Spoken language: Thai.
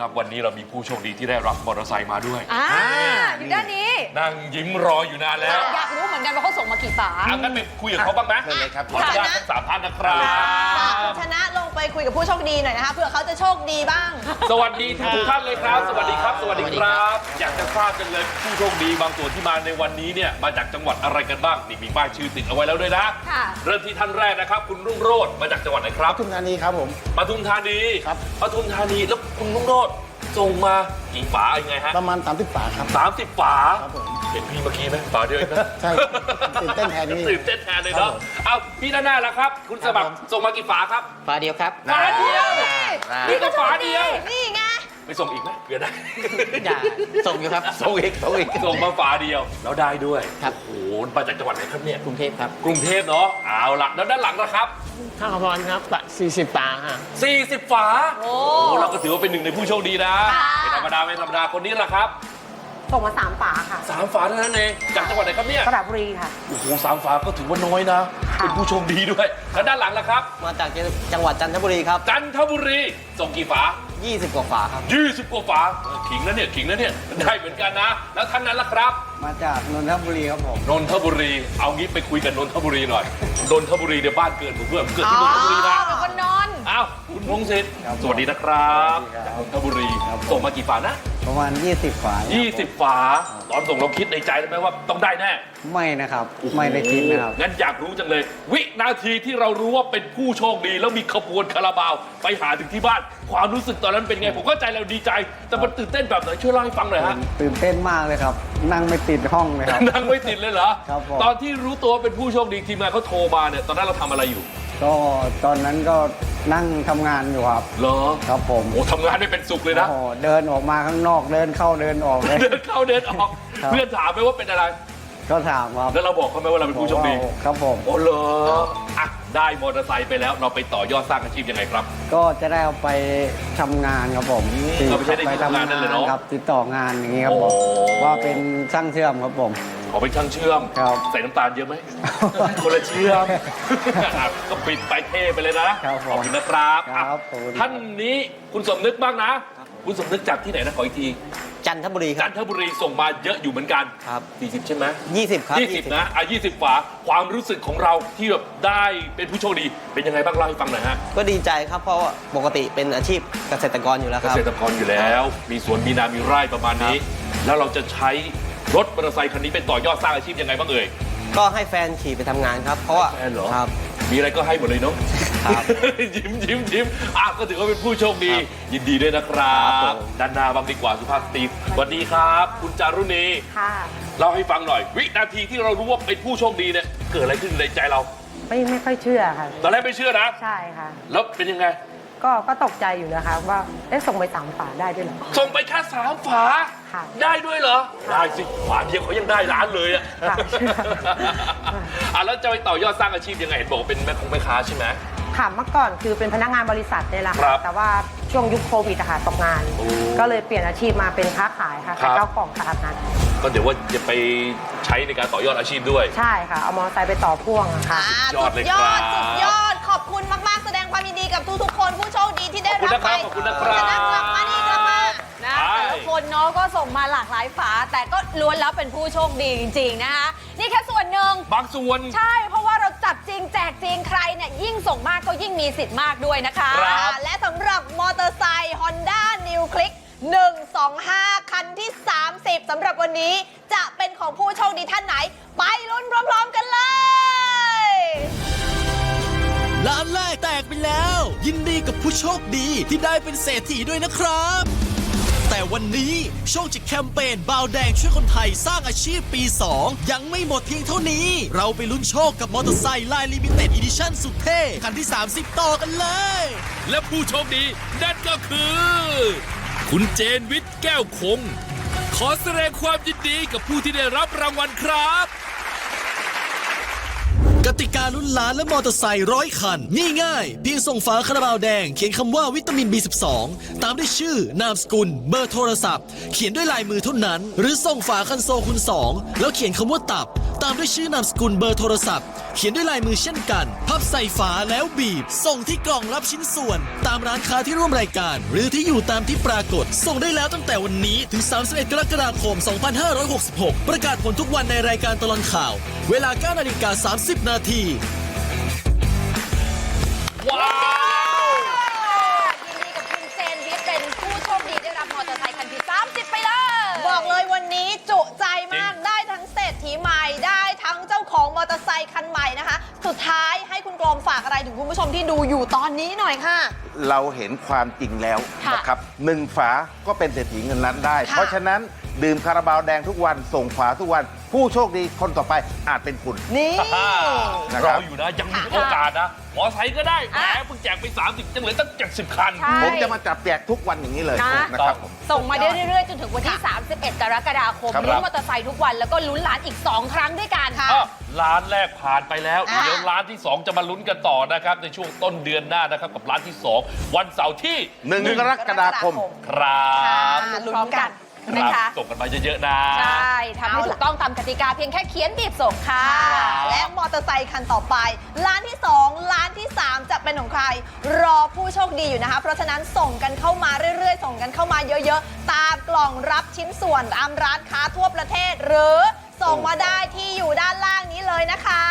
ครับ วันนี้เรามีผู้โชคดีที่ได้รับมอเตอร์ไซค์มาด้วย อ่าอยู่ด้านนี้ นั่งยิ้มรออยู่นานแล้วอยากรู้เหมือนกันว่าเขาส่งมากี่ฝาเอางั้นไปคุยกับเขาบ้างไหมเชิญเลยครับ ขออนุญาตทั้งสามท่านนะครับ ฝากคุณชนะลงไป คุยกับผู้โชคดีหน่อยนะคะเผื่อเขาจะโชคดีบ้าง สวัสดีทุกท่านเลยครับ สวัสดีครับ สวัสดีครับ อยากจะทราบจังเลยผู้โชคดีบางส่วนที่มาในวันนี้เนี่ยมาจากจังหวัดอะไรกันบ้างนี่มีป้ายชื่อติดเอาไว้แล้วด้วยนะ ค่ะ เริ่มที่ท่านแรกนะครับ คุณรุ่งโรจน์มาจากจังหวัดไหนครับทุมธานีครับผม ปทุมธานีครับ ปทุมธานีแล้วคุณรุ่งโรจน์ ส่งมากี่ฝายังไงฮะประมาณ 30ฝาครับ สามสิบฝาครับผม เห็นพี่เมื่อกี้ไหมฝาเดียวเองนะ ใช่ตื่นเต้นแทนนี่ ตื่นเต้นแทนเลยครัเนาะบผมเอาพี่ด้านหน้าละครับ คุณสมัครครับผม ส่งมากี่ฝาครับ ฝาเดียวครับ ฝาเดียวอ่านี่ก็ฝาเดียว นี่ไง ไปส่งอีกไหมเผื่อได้ อย่าส่งอยู่ครับ ส่งอีกส่งอีก ส่งมาฝาเดียว แล้วได้ด้วยครับ โอ้โหมาจากจังหวัดไหนครับเนี่ยกรุงเทพครับกรุงเทพเนาะเอาละแล้วด้านหลังนะครับ ข้าวพรครับปะ40ตาฮะ40 ฝา โอ้เราก็ถือว่าเป็นหนึ่งในผู้โชคดีนะไม่ธรรมดาไม่ธรรมดาคนนี้แหละครับส่งมาสามฝาค่ะสามฝาเท่านั้นเองจากจังหวัดไหนครับเนี่ยสระบุรีค่ะ โอ้โหสามฝาก็ถือว่าน้อยนะ ค่ะ เป็นผู้โชคดีด้วยแล้วด้านหลังล่ะครับ มาจากจังหวัดจันทบุรีครับ จันทบุรีส่งกี่ฝา 20 กว่าฝาครับ 20 กว่าฝาเออขิงนะเนี่ยขิงนะเนี่ยได้เหมือนกันนะ แล้วท่านนั้นล่ะครับ มาจากนนทบุรีครับผม นนทบุรี เอางี้ไปคุยกันนนทบุรีหน่อย นนทบุรีเนี่ยบ้านเกิดผมเพื่อนผมเกิดที่นนทบุรีนะเป็นคนนอน อ้าวคุณพงศิษฐ์สวัสดีนะครับสวัสดีครับ จากนนทบุรีส่งมากี่ฝานะ ประมาณ 20ฝา20 ฝา ตอนส่งเราคิดในใจเลยไหมว่าต้องได้แน่ไม่นะครับ ไม่ได้คิดนะครับ งั้นอยากรู้จังเลย วินาทีที่เรารู้ว่าเป็นผู้โชคดี แล้วมีขบวนคาราบาว ไปหาถึงที่บ้าน ความรู้สึกตอนนั้นเป็นไง ผมเข้าใจเราดีใจ แต่มันตื่นเต้นแบบไหนช่วยเล่าให้ฟังหน่อยฮะ ตื่นเต้นมากเลยครับ นั่งไม่ติดห้องเลยครับ นั่งไม่ติดเลยเหรอ ครับผม ตอนที่รู้ตัวว่าเป็นผู้โชคดีทีมงานเขาโทรมาเนี่ย ตอนนั้นเราทำอะไรอยู่ ก็ตอนนั้นก็ นั่งทำงานอยู่ครับ เหรอครับผมโอ้ทำงานไม่เป็นสุขเลยนะ โอ้โหเดินออกมาข้างนอกเดินเข้าเดินออกเลย เดินเข้าเดินออก ครับ เพื่อนถามไหมว่าเป็นอะไร ก็ถามครับแล้วเราบอกเขาไหมว่าเราเป็นผู้โชคดี บอกว่าครับผม โอ้เหรออะได้มอเตอร์ไซค์ไปแล้วเราไปต่อยอดสร้างอาชีพยังไงครับ ก็จะได้เอาไปทำงานครับผมเอาไปใช้ในที่ทำงานนั่นเลยเนอะครับ ติดต่องานอย่างนี้ครับผม โอ้ ว่าเป็นช่างเชื่อมครับผม ขอเป็นช่างเชื่อม ครับ ใส่น้ำตาลเยอะไหม คนละเชื่อมอะก็ปิดไปเท่ไปเลยนะครับผมขอบคุณนะครับอะครับขอบคุณ ท่านนี้คุณสมนึกบ้างนะ คุณสมนึกจากที่ไหนนะขออีกที จันทบุรีคจัรันทบุรีส่งมาเยอะอยู่เหมือนกันครับ 40 ใช่ไหม20 ครับ 20 นะอะ20ฝาความรู้สึกของเราที่แบบได้เป็นผู้โชคดี เป็นยังไงบ้างเล่าให้ฟังหน่อยฮะ ก็ดีใจครับเพราะว่าปกติเป็นอาชีพเกษตรกรอยู่แล้วเกครับ ษตรกรอยู่แล้ว มีสวนมีนา มีไร่ประมาณนี้ แล้วเราจะใช้ รถมอเตอร์ไซคันนี้เป็นต่อยอดสร้างอาชีพยังไงบ้างเอ่ย ก็ให้แฟนขี่ไปทำงานครับ เพราะว่าให้แฟนเหรอ ครับ มีอะไรก็ให้หมดเลยเนาะ ครับ ยิ้มยิ้มยิ้มอะก็ถือว่าเป็นผู้โชคดีครับยินดีด้วยนะครัครับบผม ด้านหน้าบ้างดีกว่าสุภาพสตรีสวัสดีครับ คุณจารุณีค่ะ เล่าให้ฟังหน่อย วินาทีที่เรารู้ว่าเป็นผู้โชคดีเนี่ย เกิดอะไรขึ้นในใจเรา ไม่ไม่ค่อยเชื่อค่ะ ตอนแรกไม่เชื่อนะ ใช่ค่ะ แล้วเป็นยังไง ก็ก็ตกใจอยู่นะคะว่าเอ๊ะส่งไปสามฝาได้ด้วยเหรอ ส่งไปแค่สามฝา ค่ะได้ด้วยเหรอได้สิฝาเดียวเขายังได้ร้านเลยอะค่ะ อะแล้วจะไปต่อยอดสร้างอาชีพยังไงเห็นบอกว่าเป็นแม่คงแม่ค้าใช่ไหม ค่ะเมื่อก่อนคือเป็นพนักงานบริษัทเนี่ยแหละครัค่ะบแต่ว่าช่วงยุคโควิดอะค่ะตกงาน โอ้ก็เลยเปลี่ยนอาชีพมาเป็นค้าขายค่ะครัขายบข้าวกล่องตลาดนัดก็เดี๋ยวว่าจะไปใช้ในการต่อยอดอาชีพด้วย ใช่ค่ะ เอามอเตอร์ไซค์ไปต่อพ่วงอะค่ะ อ่าสุดยอดเลยสุดยอด ได้ขอบคุณรับนะคไปรับขอบคุณนะครับ ชนะกลับมานี่กลับมานะใช่ แต่ละคนเนาะก็ส่งมาหลากหลายฝา แต่ก็ล้วนแล้วเป็นผู้โชคดีจริง ๆ นะคะ นี่แค่ส่วนหนึ่ง บางส่วน ใช่ เพราะว่าเราจับจริงแจกจริงใครเนี่ยยิ่งส่งมากก็ยิ่งมีสิทธิ์มากด้วยนะคะ ครับและสำหรับมอเตอร์ไซค์ Honda New Click 125 คันที่ 30สำหรับวันนี้จะเป็นของผู้โชคดีท่านไหน ไปลุ้นพร้อมๆกันเลย ล้านแรกแตกไปแล้ว ยินดีกับผู้โชคดีที่ได้เป็นเศรษฐีด้วยนะครับ แต่วันนี้โชคจากแคมเปญบาวแดงช่วยคนไทยสร้างอาชีพปี 2 ยังไม่หมดเพียงเท่านี้ เราไปลุ้นโชคกับมอเตอร์ไซค์ลายลิมิเต็ดอีดิชั่นสุดเท่คันที่ 30 ต่อกันเลย และผู้โชคดีนั่นก็คือ คุณเจนวิทย์แก้วคง ขอแสดงความยินดีกับผู้ที่ได้รับรางวัลครับ กติกาลุ้นล้านและมอเตอร์ไซค์ร้อยคันนี่ง่ายเพียงส่งฝาคาราบาวแดง เขียนคำว่าวิตามิน B12 ตามด้วยชื่อ นามสกุล เบอร์โทรศัพท์ เขียนด้วยลายมือเท่านั้น หรือส่งฝาคันโซคูณ2 แล้วเขียนคำว่าตับามด้วยชื่อนามสกุลเบอร์โทรศัพท์ เขียนด้วยลายมือเช่นกัน พับใส่ฝาแล้วบีบ ส่งที่กล่องรับชิ้นส่วน ตามร้านค้าที่ร่วมรายการ หรือที่อยู่ตามที่ปรากฏ ส่งได้แล้วตั้งแต่วันนี้ถึง 31 กรกฎาคม 2566 ประกาศผลทุกวันในรายการตลอดข่าว เวลา9นาฬิกา 30 นาที สุดท้ายให้คุณกรมฝากอะไรถึงคุณผู้ชมที่ดูอยู่ตอนนี้หน่อยค่ะ เราเห็นความจริงแล้วค่ะนะครับหนึ่งฝาก็เป็นเศรษฐีเงินล้านได้ ค่ะเพราะฉะนั้นดื่มคาราบาวแดงทุกวันส่งฝาทุกวัน ผู้โชคดีคนต่อไปอาจเป็นคุณ นี่ นะรครัอบ อยู่นะยังมีโอกาสนะมอไซค์ก็ได้แหมเพิ่งแจกไป 30จังเหลือตั้ง 70 คัน ใช่ ผมจะมาจับแจกทุกวันอย่างนี้เลยนะ นะครับผม ส่งมาได้เรื่อยๆ จนถึงวันที่ 31 กรกฎาคมครับ ลุ้นมอเตอร์ไซค์ทุกวันแล้วก็ลุ้นล้านอีก 2 ครั้งด้วยกันค่ะอะร้านแรกผ่านไปแล้ว อะ เดี๋ยวร้านที่ 2 จะมาลุ้นกันต่อนะครับ ในช่วงต้นเดือนหน้านะครับ กับร้านที่ 2 วันเสาร์ที่หนึ่งกรกฎาคม ครับลุ้นพร้อมกันค นะรับคะส่งกันมาเยอะๆนะ ใช่ทำให้ถูกต้องตามกติกาเพียงแค่เขียนบีบส่งค่ะและมอเตอร์ไซค์คันต่อไป ร้านที่ 2 ร้านที่ 3 จะเป็นของใคร รอผู้โชคดีอยู่นะคะ เพราะฉะนั้นส่งกันเข้ามาเรื่อยๆ ส่งกันเข้ามาเยอะๆ ตามกล่องรับชิ้นส่วนตามร้านค้าทั่วประเทศ หรือส่งมาได้ที่อยู่ด้านล่างนี้เลยนะคะ